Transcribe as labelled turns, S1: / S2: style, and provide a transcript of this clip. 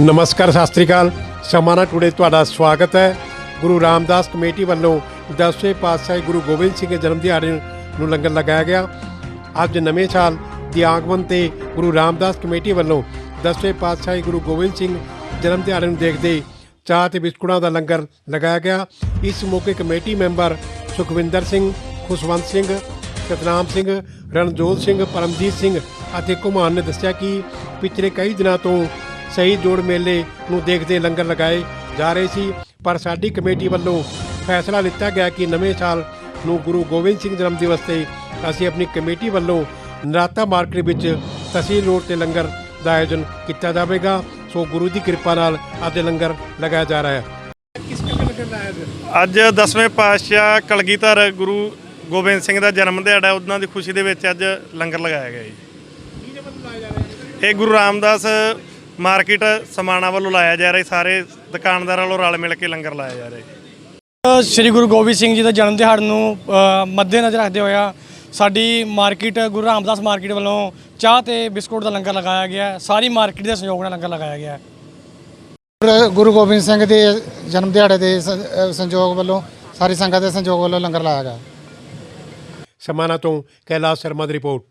S1: ਨਮਸਕਾਰ, ਸਤਿ ਸ੍ਰੀ ਅਕਾਲ। ਸਮਾਨਾ ਟੂਡੇ ਤੁਹਾਡਾ ਸਵਾਗਤ ਹੈ। ਗੁਰੂ ਰਾਮਦਾਸ ਕਮੇਟੀ ਵੱਲੋਂ 10ਵੇਂ ਪਾਤਸ਼ਾਹੀ ਗੁਰੂ ਗੋਬਿੰਦ ਸਿੰਘ ਦੇ ਜਨਮ ਦਿਹਾੜੇ ਨੂੰ ਲੰਗਰ ਲਗਾਇਆ ਗਿਆ। ਅੱਜ ਨਵੇਂ ਸਾਲ ਦੀ ਆਗਮਨ ਤੇ ਗੁਰੂ ਰਾਮਦਾਸ ਕਮੇਟੀ ਵੱਲੋਂ 10ਵੇਂ ਪਾਤਸ਼ਾਹੀ ਗੁਰੂ ਗੋਬਿੰਦ ਸਿੰਘ ਜਨਮ ਦਿਹਾੜੇ ਨੂੰ ਦੇਖਦੇ ਚਾਹ ਤੇ ਬਿਸਕੁਟਾਂ ਦਾ ਲੰਗਰ ਲਗਾਇਆ ਗਿਆ। ਇਸ ਮੌਕੇ ਕਮੇਟੀ ਮੈਂਬਰ ਸੁਖਵਿੰਦਰ ਸਿੰਘ, ਖੁਸ਼ਵੰਤ ਸਿੰਘ, ਸਤਨਾਮ ਸਿੰਘ, ਰਣਜੋਤ ਸਿੰਘ, ਪਰਮਜੀਤ ਸਿੰਘ ਅਤੇ ਘੁਮਾਨ ਨੇ ਦੱਸਿਆ ਕਿ ਪਿਛਲੇ ਕਈ ਦਿਨਾਂ ਤੋਂ ਸਹੀ ਜੋੜ ਮੇਲੇ ਨੂੰ ਦੇਖਦੇ ਲੰਗਰ ਲਗਾਏ ਜਾ ਰਹੇ ਸੀ। ਪਰ ਸਾਡੀ ਕਮੇਟੀ ਵੱਲੋਂ ਫੈਸਲਾ ਲਿੱਤਾ ਗਿਆ ਕਿ ਨਵੇਂ ਸਾਲ ਨੂੰ ਗੁਰੂ ਗੋਬਿੰਦ ਸਿੰਘ ਜਨਮ ਦਿਵਸ ਤੇ ਅਸੀਂ ਆਪਣੀ ਕਮੇਟੀ ਵੱਲੋਂ ਨਰਾਤਾ ਮਾਰਕੀਟ ਵਿੱਚ ਤਹਿਸੀਲ ਰੋਡ ਤੇ ਲੰਗਰ ਦਾ ਆਯੋਜਨ ਕੀਤਾ ਜਾਵੇਗਾ। ਸੋ ਗੁਰੂ ਦੀ ਕਿਰਪਾ ਨਾਲ ਅੱਜ ਲੰਗਰ ਲਗਾਇਆ ਜਾ ਰਿਹਾ ਹੈ।
S2: ਅੱਜ 10ਵੇਂ ਪਾਤਸ਼ਾਹ ਕਲਗੀਧਰ ਗੁਰੂ ਗੋਬਿੰਦ ਸਿੰਘ ਦਾ ਜਨਮ ਦਿਹਾੜਾ ਉਹਨਾਂ ਦੀ ਖੁਸ਼ੀ ਦੇ ਵਿੱਚ ਅੱਜ ਲੰਗਰ ਲਗਾਇਆ ਗਿਆ ਜੀ। ਇਹ ਗੁਰੂ ਰਾਮਦਾਸ ਮਾਰਕੀਟ ਸਮਾਣਾ ਵੱਲੋਂ ਲਾਇਆ ਜਾ ਰਿਹਾ ਸਾਰੇ ਦੁਕਾਨਦਾਰਾਂ ਵੱਲੋਂ ਰਲ ਮਿਲ ਕੇ ਲੰਗਰ ਲਾਇਆ ਜਾ ਰਿਹਾ
S3: ਸ੍ਰੀ ਗੁਰੂ ਗੋਬਿੰਦ ਸਿੰਘ ਜੀ ਦਾ ਜਨਮ ਦਿਹਾੜ ਨੂੰ ਅ, ਮੱਦੇਨਜ਼ਰ ਰੱਖਦੇ ਹੋਇਆ ਸਾਡੀ ਮਾਰਕੀਟ ਗੁਰੂ ਰਾਮਦਾਸ ਮਾਰਕੀਟ ਵੱਲੋਂ ਚਾਹ ਤੇ ਬਿਸਕੁਟ ਦਾ ਲੰਗਰ ਲਗਾਇਆ ਗਿਆ ਹੈ। ਸਾਰੀ ਮਾਰਕੀਟ ਦੇ ਸਹਿਯੋਗ ਨਾਲ ਲੰਗਰ ਲਗਾਇਆ ਗਿਆ ਹੈ।
S4: ਗੁਰੂ- ਗੋਬਿੰਦ ਸਿੰਘ ਦੇ ਜਨਮ ਦਿਹਾੜੇ ਦੇ ਸੰਯੋਗ ਵੱਲੋਂ ਸਾਰੀ ਸੰਗਤ ਦੇ ਸੰਯੋਗ ਵੱਲੋਂ ਲੰਗਰ ਲਾਇਆ ਗਿਆ
S1: ਸਮਾਨਾ ਤੋਂ ਕੈਲਾਸ਼ ਸ਼ਰਮਾ ਦੀ ਰਿਪੋਰਟ।